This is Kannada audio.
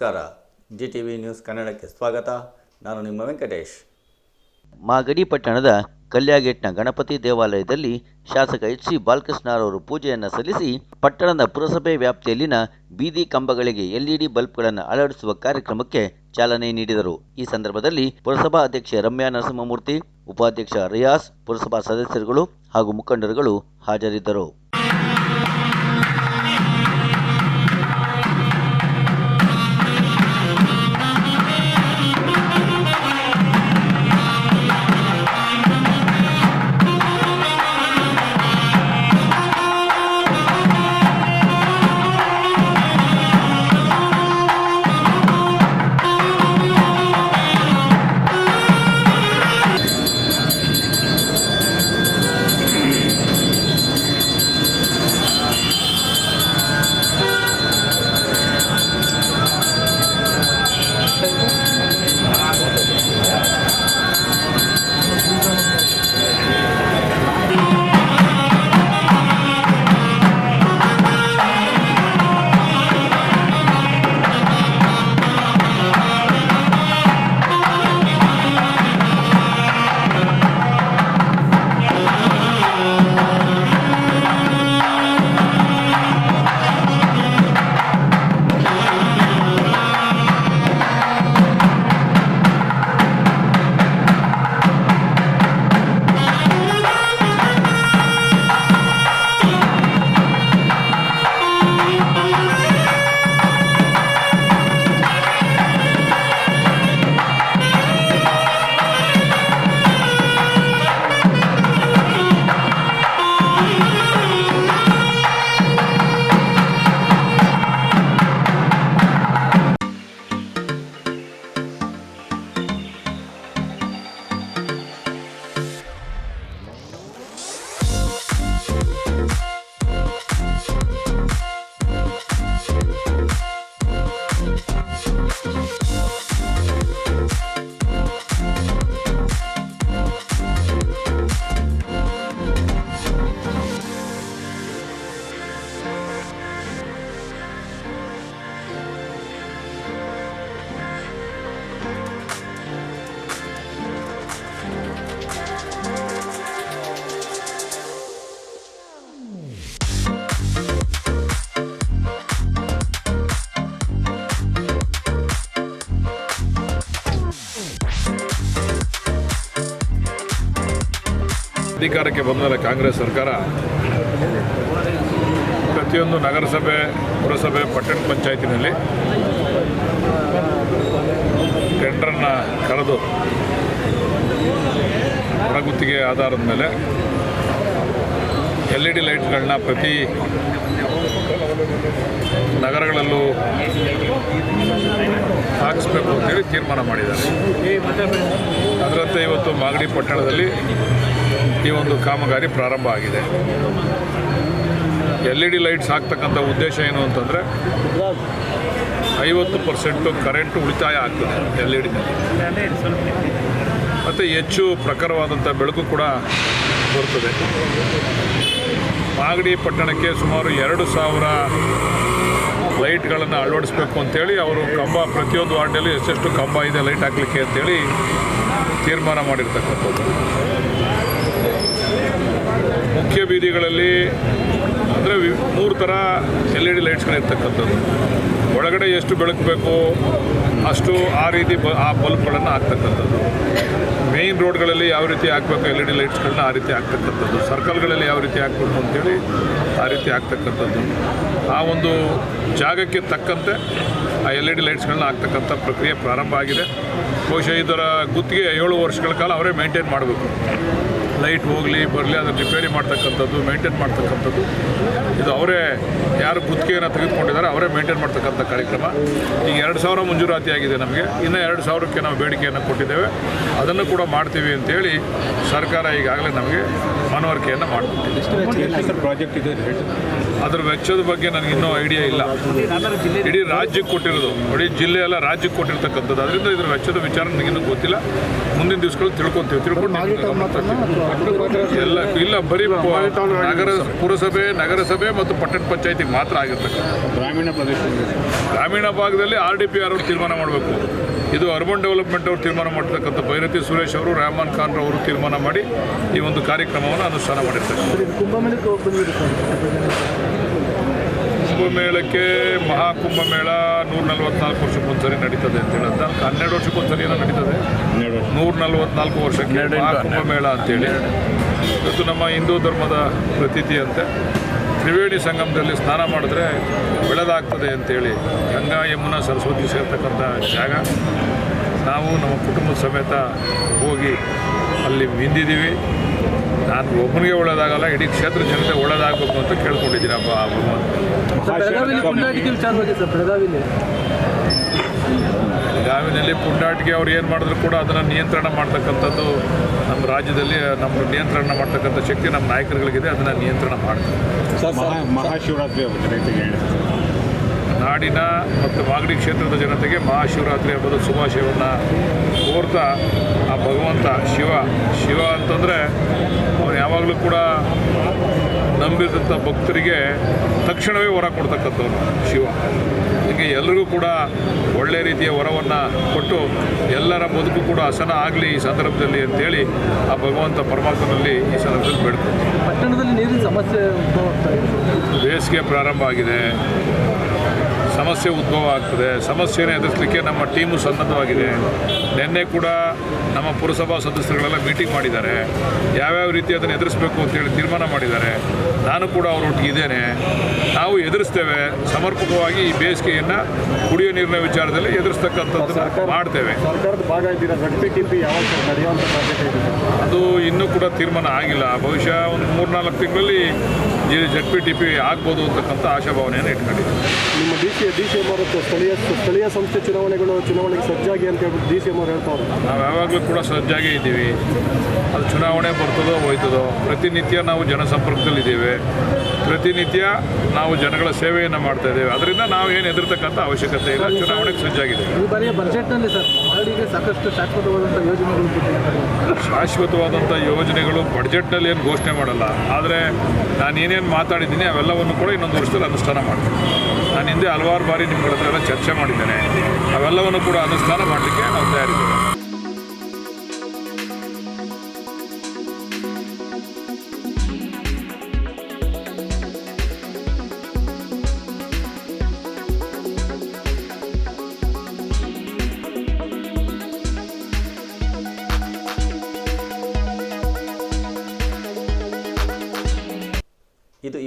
ನಮಸ್ಕಾರ. ಜಿ ಟಿ ವಿ ನ್ಯೂಸ್ ಕನ್ನಡಕ್ಕೆ ಸ್ವಾಗತ. ನಾನು ನಿಮ್ಮ ವೆಂಕಟೇಶ್. ಮಾಗಡಿ ಪಟ್ಟಣದ ಕಲ್ಯಾಗೇಟ್ನ ಗಣಪತಿ ದೇವಾಲಯದಲ್ಲಿ ಶಾಸಕ ಎಚ್ ಸಿ ಬಾಲಕೃಷ್ಣರವರು ಪೂಜೆಯನ್ನು ಸಲ್ಲಿಸಿ ಪಟ್ಟಣದ ಪುರಸಭೆ ವ್ಯಾಪ್ತಿಯಲ್ಲಿನ ಬೀದಿ ಕಂಬಗಳಿಗೆ ಎಲ್ಇಡಿ ಬಲ್ಬ್ಗಳನ್ನು ಅಳವಡಿಸುವ ಕಾರ್ಯಕ್ರಮಕ್ಕೆ ಚಾಲನೆ ನೀಡಿದರು. ಈ ಸಂದರ್ಭದಲ್ಲಿ ಪುರಸಭಾ ಅಧ್ಯಕ್ಷೆ ರಮ್ಯಾ ನರಸಿಂಹಮೂರ್ತಿ, ಉಪಾಧ್ಯಕ್ಷ ರಿಯಾಸ್, ಪುರಸಭಾ ಸದಸ್ಯರುಗಳು ಹಾಗೂ ಮುಖಂಡರುಗಳು ಹಾಜರಿದ್ದರು. ಅಧಿಕಾರಕ್ಕೆ ಬಂದ ಮೇಲೆ ಕಾಂಗ್ರೆಸ್ ಸರ್ಕಾರ ಪ್ರತಿಯೊಂದು ನಗರಸಭೆ, ಪುರಸಭೆ, ಪಟ್ಟಣ ಪಂಚಾಯತಿನಲ್ಲಿ ಟೆಂಡರನ್ನು ಕರೆದು ಹೊರಗುತ್ತಿಗೆ ಆಧಾರದ ಮೇಲೆ ಎಲ್ ಇ ಡಿ ಲೈಟ್ಗಳನ್ನ ಪ್ರತಿ ನಗರಗಳಲ್ಲೂ ಹಾಕಿಸ್ಬೇಕು ಅಂತೇಳಿ ತೀರ್ಮಾನ ಮಾಡಿದ್ದಾರೆ. ಅದರಂತೆ ಇವತ್ತು ಮಾಗಡಿ ಪಟ್ಟಣದಲ್ಲಿ ಈ ಒಂದು ಕಾಮಗಾರಿ ಪ್ರಾರಂಭ ಆಗಿದೆ. ಎಲ್ ಇ ಡಿ ಲೈಟ್ಸ್ ಹಾಕ್ತಕ್ಕಂಥ ಉದ್ದೇಶ ಏನು ಅಂತಂದರೆ ಐವತ್ತು ಪರ್ಸೆಂಟು ಕರೆಂಟ್ ಉಳಿತಾಯ ಆಗ್ತದೆ ಎಲ್ ಇ ಡಿ ಮತ್ತು ಹೆಚ್ಚು ಪ್ರಖರವಾದಂಥ ಬೆಳಕು ಕೂಡ ಬರ್ತದೆ. ಮಾಗಡಿ ಪಟ್ಟಣಕ್ಕೆ ಸುಮಾರು ಎರಡು ಸಾವಿರ ಲೈಟ್ಗಳನ್ನು ಅಳವಡಿಸ್ಬೇಕು ಅಂತೇಳಿ ಅವರು ಕಂಬ, ಪ್ರತಿಯೊಂದು ವಾರ್ಡಲ್ಲಿ ಎಷ್ಟೆಷ್ಟು ಕಂಬ ಇದೆ ಲೈಟ್ ಹಾಕಲಿಕ್ಕೆ ಅಂತೇಳಿ ತೀರ್ಮಾನ ಮಾಡಿರ್ತಕ್ಕಂಥದ್ದು. ಮುಖ್ಯ ಬೀದಿಗಳಲ್ಲಿ ಅಂದರೆ ಮೂರು ಥರ ಎಲ್ ಇ ಡಿ ಲೈಟ್ಸ್ಗಳಿರ್ತಕ್ಕಂಥದ್ದು. ಒಳಗಡೆ ಎಷ್ಟು ಬೆಳಕು ಬೇಕು ಅಷ್ಟು ಆ ರೀತಿ ಬ ಆ ಬಲ್ಬ್ಗಳನ್ನು ಹಾಕ್ತಕ್ಕಂಥದ್ದು. ಮೇಯ್ನ್ ರೋಡ್ಗಳಲ್ಲಿ ಯಾವ ರೀತಿ ಹಾಕಬೇಕು ಎಲ್ ಇ ಡಿ ಲೈಟ್ಸ್ಗಳನ್ನ ಆ ರೀತಿ ಹಾಕ್ತಕ್ಕಂಥದ್ದು. ಸರ್ಕಲ್ಗಳಲ್ಲಿ ಯಾವ ರೀತಿ ಹಾಕಬೇಕು ಅಂತೇಳಿ ಆ ರೀತಿ ಹಾಕ್ತಕ್ಕಂಥದ್ದು. ಆ ಒಂದು ಜಾಗಕ್ಕೆ ತಕ್ಕಂತೆ ಆ ಎಲ್ ಇ ಡಿ ಲೈಟ್ಸ್ಗಳನ್ನ ಹಾಕ್ತಕ್ಕಂಥ ಪ್ರಕ್ರಿಯೆ ಪ್ರಾರಂಭ ಆಗಿದೆ. ಬಹುಶಃ ಇದರ ಗುತ್ತಿಗೆ ಏಳು ವರ್ಷಗಳ ಕಾಲ ಅವರೇ ಮೇಂಟೈನ್ ಮಾಡಬೇಕು. ಲೈಟ್ ಹೋಗಲಿ, ಬರಲಿ, ಅದನ್ನು ರಿಪೇರಿ ಮಾಡ್ತಕ್ಕಂಥದ್ದು ಮೇಂಟೈನ್ ಮಾಡ್ತಕ್ಕಂಥದ್ದು, ಇದು ಅವರೇ ಯಾರು ಗುತ್ತಿಗೆಯನ್ನು ತೆಗೆದುಕೊಂಡಿದ್ದಾರೆ ಅವರೇ ಮೇಂಟೈನ್ ಮಾಡ್ತಕ್ಕಂಥ ಕಾರ್ಯಕ್ರಮ. ಈಗ ಎರಡು ಸಾವಿರ ಮಂಜೂರಾತಿ ಆಗಿದೆ ನಮಗೆ. ಇನ್ನು ಎರಡು ಸಾವಿರಕ್ಕೆ ನಾವು ಬೇಡಿಕೆಯನ್ನು ಕೊಟ್ಟಿದ್ದೇವೆ. ಅದನ್ನು ಕೂಡ ಮಾಡ್ತೀವಿ ಅಂತೇಳಿ ಸರ್ಕಾರ ಈಗಾಗಲೇ ನಮಗೆ ಮನವರಿಕೆಯನ್ನು ಮಾಡ್ತೀವಿ ಪ್ರಾಜೆಕ್ಟ್ ಇದೆ ಅದ್ರ ವೆಚ್ಚದ ಬಗ್ಗೆ ನನಗೆ ಇನ್ನೂ ಐಡಿಯಾ ಇಲ್ಲ. ಇಡೀ ರಾಜ್ಯಕ್ಕೆ ಕೊಟ್ಟಿರೋದು. ಇಡೀ ಜಿಲ್ಲೆ ಎಲ್ಲ ರಾಜ್ಯಕ್ಕೆ ಕೊಟ್ಟಿರ್ತಕ್ಕಂಥದ್ದು. ಅದರಿಂದ ಇದ್ರ ವೆಚ್ಚದ ವಿಚಾರ ನನಗಿನ್ನೂ ಗೊತ್ತಿಲ್ಲ. ಮುಂದಿನ ದಿವಸಗಳು ತಿಳ್ಕೊತೀವಿ. ತಿಳ್ಕೊಂಡು. ಎಲ್ಲ ಇಲ್ಲ ಬರೀ ನಗರ ಪುರಸಭೆ ನಗರಸಭೆ ಮತ್ತು ಪಟ್ಟಣ ಪಂಚಾಯತಿಗೆ ಮಾತ್ರ ಆಗಿರ್ತಕ್ಕಂಥ ಗ್ರಾಮೀಣ ಪ್ರದೇಶ ಗ್ರಾಮೀಣ ಭಾಗದಲ್ಲಿ ಆರ್ ಡಿ ಪಿ ಆರ್ ಅವರು ತೀರ್ಮಾನ ಮಾಡಬೇಕು. ಇದು ಅರ್ಬನ್ ಡೆವಲಪ್ಮೆಂಟ್ ಅವರು ತೀರ್ಮಾನ ಮಾಡಿರ್ತಕ್ಕಂಥ ಭೈರತಿ ಸುರೇಶ್ ಅವರು ರೆಹಮಾನ್ ಖಾನ್ ಅವರು ತೀರ್ಮಾನ ಮಾಡಿ ಈ ಒಂದು ಕಾರ್ಯಕ್ರಮವನ್ನು ಅನುಷ್ಠಾನ ಮಾಡಿರ್ತಾರೆ. ಕುಂಭಮೇಳಕ್ಕೆ ಮಹಾಕುಂಭಮೇಳ ನೂರ ನಲವತ್ನಾಲ್ಕು ವರ್ಷಕ್ಕೊಂದ್ಸರಿ ನಡೀತದೆ ಅಂತ ಹೇಳಿದ ಹನ್ನೆರಡು ವರ್ಷಕ್ಕೊಂದ್ಸರಿ ಏನೋ ನಡೀತದೆ. ನೂರ ನಲವತ್ನಾಲ್ಕು ವರ್ಷಕ್ಕೆ ಮಹಾಕುಂಭಮೇಳ ಅಂತೇಳಿ. ಇವತ್ತು ನಮ್ಮ ಹಿಂದೂ ಧರ್ಮದ ಪ್ರತೀತಿ ಅಂತೆ. ತ್ರಿವೇಣಿ ಸಂಗಮದಲ್ಲಿ ಸ್ನಾನ ಮಾಡಿದ್ರೆ ಒಳ್ಳೆದಾಗ್ತದೆ ಅಂತೇಳಿ ಗಂಗಾ ಯಮುನಾ ಸರಸ್ವತಿ ಸೇರ್ತಕ್ಕಂಥ ಜಾಗ. ನಾವು ನಮ್ಮ ಕುಟುಂಬದ ಸಮೇತ ಹೋಗಿ ಅಲ್ಲಿ ಮಿಂದಿದ್ದೀವಿ ನಾನು ಒಬ್ಬನಿಗೆ ಒಳ್ಳೇದಾಗಲ್ಲ ಇಡೀ ಕ್ಷೇತ್ರ ಜನತೆ ಒಳ್ಳೇದಾಗಬೇಕು ಅಂತ ಕೇಳ್ಕೊಂಡಿದ್ದೀನಿ ಹಬ್ಬ ಆ ಭಗವಂತ. ಪುಂಡಾಟಿಗೆ ಬೆಳಗಾವಿನಲ್ಲಿ ಪುಂಡಾಟಿಕೆ ಅವ್ರು ಏನು ಮಾಡಿದ್ರು ಕೂಡ ಅದನ್ನು ನಿಯಂತ್ರಣ ಮಾಡ್ತಕ್ಕಂಥದ್ದು ನಮ್ಮ ರಾಜ್ಯದಲ್ಲಿ ನಮ್ಮ ನಿಯಂತ್ರಣ ಮಾಡ್ತಕ್ಕಂಥ ಶಕ್ತಿ ನಮ್ಮ ನಾಯಕರುಗಳಿಗಿದೆ ಅದನ್ನು ನಿಯಂತ್ರಣ ಮಾಡ್ತೀವಿ. ಮಹಾ ಮಹಾಶಿವರಾತ್ರಿ ನಾಡಿನ ಮತ್ತು ಮಾಗಡಿ ಕ್ಷೇತ್ರದ ಜನತೆಗೆ ಮಹಾಶಿವರಾತ್ರಿ ಹಬ್ಬದ ಶುಭಾಶಯವನ್ನು ಕೋರ್ತಾ ಆ ಭಗವಂತ ಶಿವ ಶಿವ ಅಂತಂದರೆ ಅವನು ಯಾವಾಗಲೂ ಕೂಡ ನಂಬಿದಂಥ ಭಕ್ತರಿಗೆ ತಕ್ಷಣವೇ ವರ ಕೊಡ್ತಕ್ಕಂಥವ್ರು ಶಿವ. ಹೀಗೆ ಎಲ್ಲರಿಗೂ ಕೂಡ ಒಳ್ಳೆಯ ರೀತಿಯ ವರವನ್ನು ಕೊಟ್ಟು ಎಲ್ಲರ ಬದುಕು ಕೂಡ ಹಸನ ಆಗಲಿ ಈ ಸಂದರ್ಭದಲ್ಲಿ ಅಂತೇಳಿ ಆ ಭಗವಂತ ಪರಮಾತ್ಮನಲ್ಲಿ ಈ ಸಂದರ್ಭದಲ್ಲಿ ಬೇಡ್ಕೊಂಡು ಪಟ್ಟಣದಲ್ಲಿ ನೀರಿನ ಸಮಸ್ಯೆ ಬೇಸಿಗೆ ಪ್ರಾರಂಭ ಆಗಿದೆ. ಸಮಸ್ಯೆ ಉದ್ಭವ ಆಗ್ತದೆ. ಸಮಸ್ಯೆಯನ್ನು ಎದುರಿಸಲಿಕ್ಕೆ ನಮ್ಮ ಟೀಮು ಸನ್ನದ್ಧವಾಗಿದೆ. ನಿನ್ನೆ ಕೂಡ ನಮ್ಮ ಪುರಸಭಾ ಸದಸ್ಯರುಗಳೆಲ್ಲ ಮೀಟಿಂಗ್ ಮಾಡಿದ್ದಾರೆ. ಯಾವ್ಯಾವ ರೀತಿ ಅದನ್ನು ಎದುರಿಸಬೇಕು ಅಂತೇಳಿ ತೀರ್ಮಾನ ಮಾಡಿದ್ದಾರೆ. ನಾನು ಕೂಡ ಅವರೊಟ್ಟಿಗಿದ್ದೇನೆ ನಾವು ಎದುರಿಸ್ತೇವೆ. ಸಮರ್ಪಕವಾಗಿ ಈ ಬೇಸಿಗೆಯನ್ನು ಕುಡಿಯೋ ನೀರಿನ ವಿಚಾರದಲ್ಲಿ ಎದುರಿಸ್ತಕ್ಕಂಥದ್ದನ್ನು ಮಾಡ್ತೇವೆ. ಅದು ಇನ್ನೂ ಕೂಡ ತೀರ್ಮಾನ ಆಗಿಲ್ಲ. ಬಹುಶಃ ಒಂದು ಮೂರ್ನಾಲ್ಕು ತಿಂಗಳಲ್ಲಿ ಜಡ್ ಪಿ ಟಿ ಪಿ ಆಗ್ಬೋದು ಅಂತಕ್ಕಂಥ ಆಶಾಭಾವನೆಯನ್ನು ಇಟ್ಕೊಂಡಿದ್ದೀವಿ ನಿಮ್ಮ D C D C M ಅವರು ಸ್ಥಳೀಯ ಸ್ಥಳೀಯ ಸಂಸ್ಥೆ ಚುನಾವಣೆಗಳು ಚುನಾವಣೆಗೆ ಸಜ್ಜಾಗಿ ಅಂತ ಹೇಳ್ಬಿಟ್ಟು ಡಿ ಸಿ ಎಂ ಅವರು ಹೇಳ್ತಾರೆ ನಾವು ಯಾವಾಗಲೂ ಕೂಡ ಸಜ್ಜಾಗೇ ಇದ್ದೀವಿ. ಅದು ಚುನಾವಣೆ ಬರ್ತದೋ ಹೋಯ್ತದೋ ಪ್ರತಿನಿತ್ಯ ನಾವು ಜನಸಂಪರ್ಕದಲ್ಲಿದ್ದೇವೆ. ಪ್ರತಿನಿತ್ಯ ನಾವು ಜನಗಳ ಸೇವೆಯನ್ನು ಮಾಡ್ತಾ ಇದ್ದೇವೆ. ಅದರಿಂದ ನಾವು ಏನು ಎದುರ್ತಕ್ಕಂಥ ಅವಶ್ಯಕತೆ ಇಲ್ಲ. ಚುನಾವಣೆಗೆ ಸಜ್ಜಾಗಿದೆ. ಈ ಬಾರಿಯ ಬಜೆಟ್ನಲ್ಲಿ ಸರ್ ಮಾಡಿಗೆ ಸಾಕಷ್ಟು ಶಾಶ್ವತವಾದಂಥ ಯೋಜನೆಗಳು ಶಾಶ್ವತವಾದಂಥ ಯೋಜನೆಗಳು ಬಡ್ಜೆಟ್ನಲ್ಲಿ ಏನು ಘೋಷಣೆ ಮಾಡಲ್ಲ. ಆದರೆ ನಾನು ಏನೇನು ಮಾತಾಡಿದ್ದೀನಿ ಅವೆಲ್ಲವನ್ನು ಕೂಡ ಇನ್ನೊಂದು ವರ್ಷದಲ್ಲಿ ಅನುಷ್ಠಾನ ಮಾಡ್ತೀನಿ. ನಾನು ಹಿಂದೆ ಹಲವಾರು ಬಾರಿ ನಿಮ್ಮ ಹತ್ರ ಎಲ್ಲ ಚರ್ಚೆ ಮಾಡಿದ್ದೇನೆ. ಅವೆಲ್ಲವನ್ನು ಕೂಡ ಅನುಷ್ಠಾನ ಮಾಡಲಿಕ್ಕೆ ನಾವು ತಯಾರಿದ್ದೇವೆ.